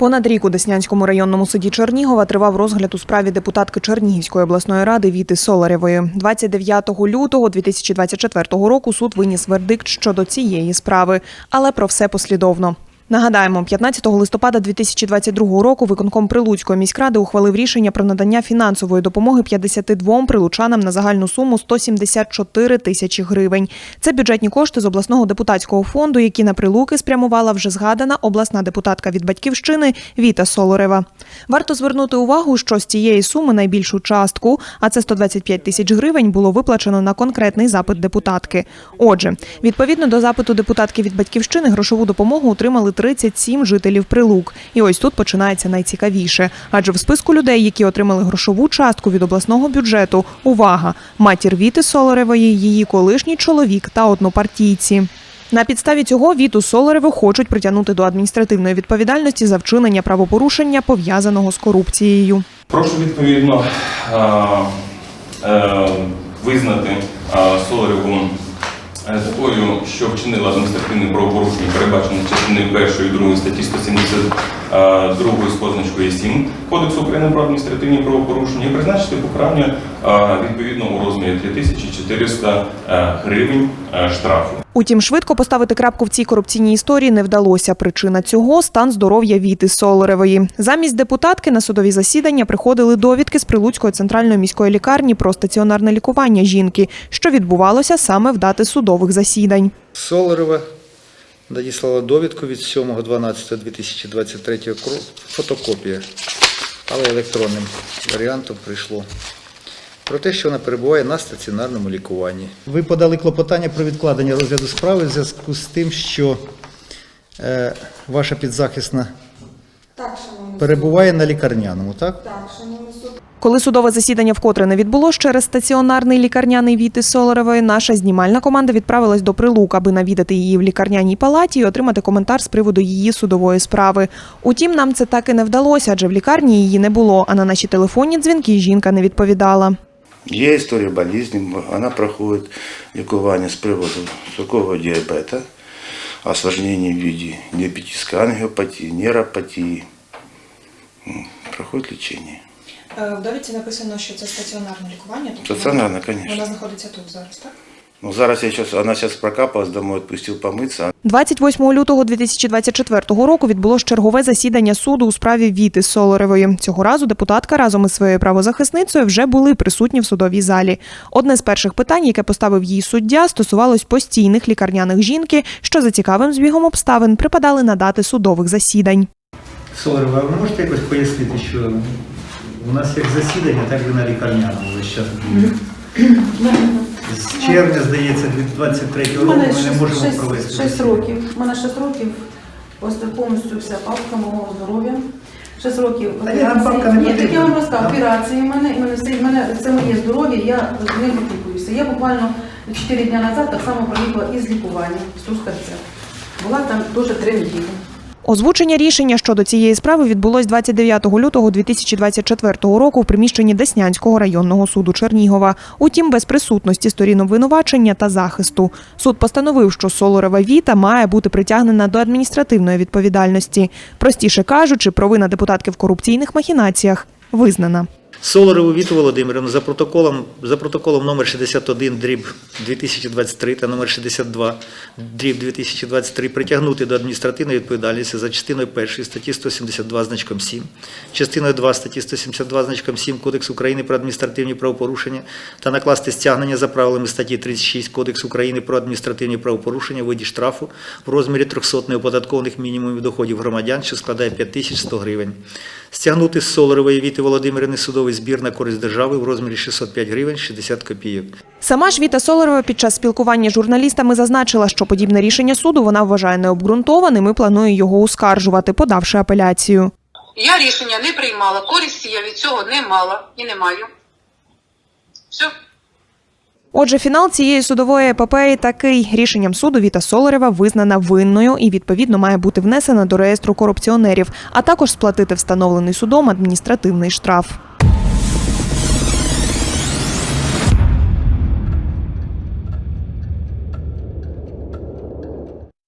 Понад рік у Деснянському районному суді Чернігова тривав розгляд у справі депутатки Чернігівської обласної ради Віти Соларєвої. 29 лютого 2024 року суд виніс вердикт щодо цієї справи, але про все послідовно. Нагадаємо, 15 листопада 2022 року виконком Прилуцької міськради ухвалив рішення про надання фінансової допомоги 52 прилучанам на загальну суму 174 тисячі гривень. Це бюджетні кошти з обласного депутатського фонду, які на прилуки спрямувала вже згадана обласна депутатка від батьківщини Віта Солорева. Варто звернути увагу, що з цієї суми найбільшу частку, а це 125 тисяч гривень, було виплачено на конкретний запит депутатки. Отже, відповідно до запиту депутатки від батьківщини, грошову допомогу отримали 37 жителів Прилук. І ось тут починається найцікавіше. Адже в списку людей, які отримали грошову частку від обласного бюджету, увага! Матір Віти Солоревої, її колишній чоловік та однопартійці. На підставі цього Віту Солареву хочуть притягнути до адміністративної відповідальності за вчинення правопорушення, пов'язаного з корупцією. Прошу відповідно е, визнати Солареву е, такою, що вчинила адміністративне правопорушення, передбачене частиною 1 і 2 статті 172 з позначкою 7 Кодексу України про адміністративні правопорушення і призначити покарання відповідно у розмірі 3400 е, гривень е, штрафу. Утім, швидко поставити крапку в цій корупційній історії не вдалося. Причина цього стан здоров'я Віти Соларевої. Замість депутатки на судові засідання приходили довідки з Прилуцької центральної міської лікарні про стаціонарне лікування жінки, що відбувалося саме в дати судових засідань. Соларева надіслала довідку від 7.12.2023 фотокопія, але електронним варіантом прийшло. Про те, що вона перебуває на стаціонарному лікуванні. Ви подали клопотання про відкладення розгляду справи в зв'язку з тим, що е, ваша підзахисна Так, перебуває на лікарняному, так? Так, шановний суд. Коли судове засідання вкотре не відбулось через стаціонарний лікарняний Віти Соларевої, наша знімальна команда відправилась до Прилук, аби навідати її в лікарняній палаті і отримати коментар з приводу її судової справи. Утім, нам це так і не вдалося, адже в лікарні її не було. А на наші телефонні дзвінки жінка не відповідала. Є історія болезні, вона проходить лікування з приводу цукрового діабету, осложнення в виді діабетичної ангіопатії, нейропатії. Проходить лічення. Е, В довідці написано, що це стаціонарне лікування. тобто Стаціонарне, вона- звісно. Вона знаходиться тут зараз, так? Ну, зараз я щас, вона зараз прокапалась, домой відпустив помитися. 28 лютого 2024 року відбулось чергове засідання суду у справі Віти Соларевої. Цього разу депутатка разом із своєю правозахисницею вже були присутні в судовій залі. Одне з перших питань, яке поставив їй суддя, стосувалось постійних лікарняних жінки, що за цікавим збігом обставин припадали на дати судових засідань. Соларева, ви можете якось пояснити, що у нас як засідання, так і на лікарняному весь час буде? З червня, здається, 23 У року мене ми не можемо 6, провести. 6 років. У мене 6 років просто повністю вся папка мого здоров'я. 6 років Та ні, так я вам розказав, операції в мене, і мене, все, в мене це моє здоров'я, я ним опікуюся. Я буквально 4 дні назад так само проїхала із лікування з Трускавця. Була там теж 3 неділі. Озвучення рішення щодо цієї справи відбулось 29 лютого 2024 року в приміщенні Деснянського районного суду Чернігова. Утім, без присутності сторін обвинувачення та захисту. Суд постановив, що Солорева Віта має бути притягнена до адміністративної відповідальності. Простіше кажучи, провина депутатки в корупційних махінаціях визнана. Солорову Віту Володимирівну за протоколом, за протоколом номер 61 дріб 2023 та номер 62 дріб 2023 притягнути до адміністративної відповідальності за частиною 1 статті 172 значком 7, частиною 2 статті 172 значком 7 Кодексу України про адміністративні правопорушення та накласти стягнення за правилами статті 36 Кодексу України про адміністративні правопорушення у виді штрафу в розмірі 300 неоподаткованих мінімумів доходів громадян, що складає 5100 гривень. Стягнути з Солорової Віти Володимирівни судовий збір на користь держави в розмірі 605 гривень 60 копійок. Сама ж Віта Соларова під час спілкування з журналістами зазначила, що подібне рішення суду вона вважає необґрунтованим і планує його оскаржувати, подавши апеляцію. Я рішення не приймала, користі я від цього не мала і не маю. Все. Отже, фінал цієї судової епопеї такий. Рішенням суду Віта Соларева визнана винною і відповідно має бути внесена до реєстру корупціонерів, а також сплатити встановлений судом адміністративний штраф.